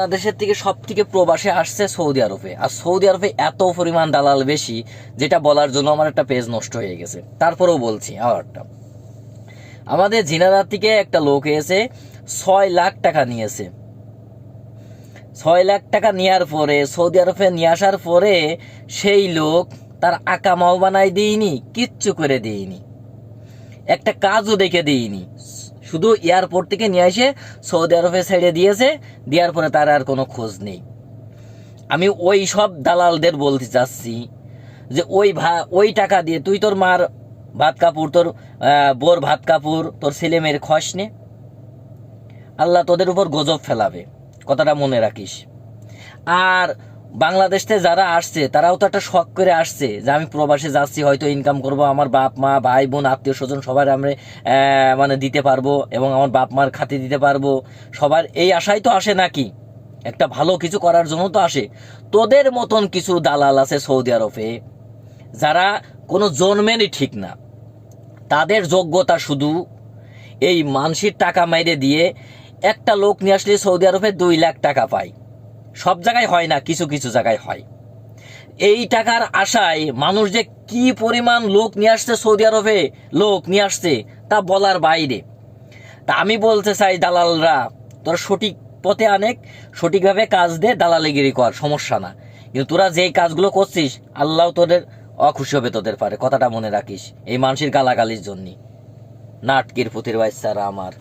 বাংলাদেশের থেকে সব থেকে প্রবাসে আসছে সৌদি আরবে। আর সৌদি আরবে এত পরিমাণ দালাল বেশি, যেটা বলার জন্য আমার একটা পেজ নষ্ট হয়ে গেছে। তারপরেও বলছি আবারটা আমাদের জিনাদার থেকে একটা লোক এসে ছয় লাখ টাকা নিয়েছে। ছয় লাখ টাকা নেওয়ার পরে, সৌদি আরবে নিয়ে আসার পরে, সেই লোক তার আকামাও বানাই দিইনি কিচ্ছু করে দিইনি একটা কাজও দেখে দিইনি শুধু এয়ারপোর্ট থেকে নিয়ে এসে সৌদি আরবে ছেড়ে দিয়েছে, দেওয়ার পরে তার আর কোনো খোঁজ নেই। আমি ওই সব দালালদের বলতে চাচ্ছি যে ওই ভা, ওই টাকা দিয়ে তুই তোর মার ভাত কাপড় তোর বোর ভাত কাপড় তোর ছেলে মেয়ের খস নে। আল্লাহ তোদের উপর গজব ফেলাবে, কথাটা মনে রাখিস। আর বাংলাদেশ যারা আসছে, তারাও তো একটা শখ করে আসছে যে আমি প্রবাসে যাচ্ছি, হয়তো ইনকাম করব, আমার বাপ, মা, ভাই, বোন, আত্মীয় স্বজন সবার আমরা মানে দিতে পারব এবং আমার বাপ মার খাতে দিতে পারব। সবার এই আশাই তো আসে নাকি? একটা ভালো কিছু করার জন্য তো আসে। তোদের মতন কিছু দালাল আছে সৌদি আরবে, যারা কোনো জন্মেরই ঠিক না। তাদের যোগ্যতা শুধু এই মানসির টাকা মাইরে দিয়ে একটা লোক নিয়ে আসলে সৌদি আরবে দুই লাখ টাকা পায়। সব জায়গায় হয় না, কিছু কিছু জায়গায় হয়। এই টাকার আশায় মানুষ যে কি পরিমাণ লোক নিয়ে আসছে সৌদি আরবে, লোক নিয়ে আসছে, তা বলার বাইরে। তা আমি বলতে চাই দালালরা, তোরা সঠিক পথে আনেক, সঠিকভাবে কাজ দে, দালালিগিরি কর, সমস্যা না। কিন্তু তোরা যেই কাজগুলো করছিস, আল্লাহ তোদের অখুশি হবে তোদের পারে। কথাটা মনে রাখিস, এই মানুষের গালাগালির জন্য। নাটকির পুতির বাচ্চারা আমার।